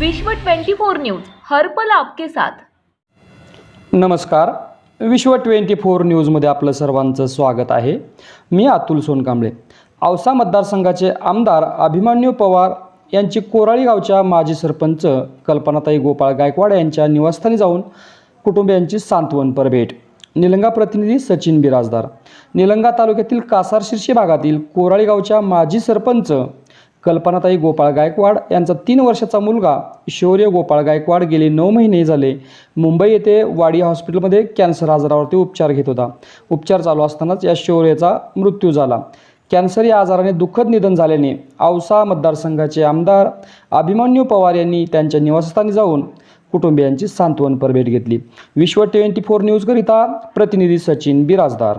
विश्व 24 न्यूज हर्पल आपके साथ. नमस्कार. विश्व ट्वेंटी फोर न्यूजमध्ये आपलं सर्वांचं स्वागत आहे. मी अतुल सोनकांबळे. औसा मतदारसंघाचे आमदार अभिमन्यू पवार यांची कोराळी गावच्या माजी सरपंच कल्पनाताई गोपाळ गायकवाड यांच्या निवासस्थानी जाऊन कुटुंबियांची सांत्वनपर भेट निलंगा प्रतिनिधी सचिन बिराजदार. निलंगा तालुक्यातील कासार शिर्षी भागातील कोराळी गावच्या माजी सरपंच कल्पनाताई गोपाळ गायकवाड यांचा तीन वर्षाचा मुलगा शौर्य गोपाळ गायकवाड गेले नऊ महिने झाले. मुंबई येथे वाडी हॉस्पिटलमध्ये कॅन्सर आजारावरती उपचार घेत होता. उपचार चालू असतानाच या शौर्याचा मृत्यू झाला. कॅन्सर या आजाराने दुःखद निधन झाल्याने औसा मतदारसंघाचे आमदार अभिमन्यू पवार यांनी त्यांच्या निवासस्थानी जाऊन कुटुंबियांची सांत्वनपर भेट घेतली. विश्व ट्वेंटी फोर न्यूजकरिता प्रतिनिधी सचिन बिराजदार.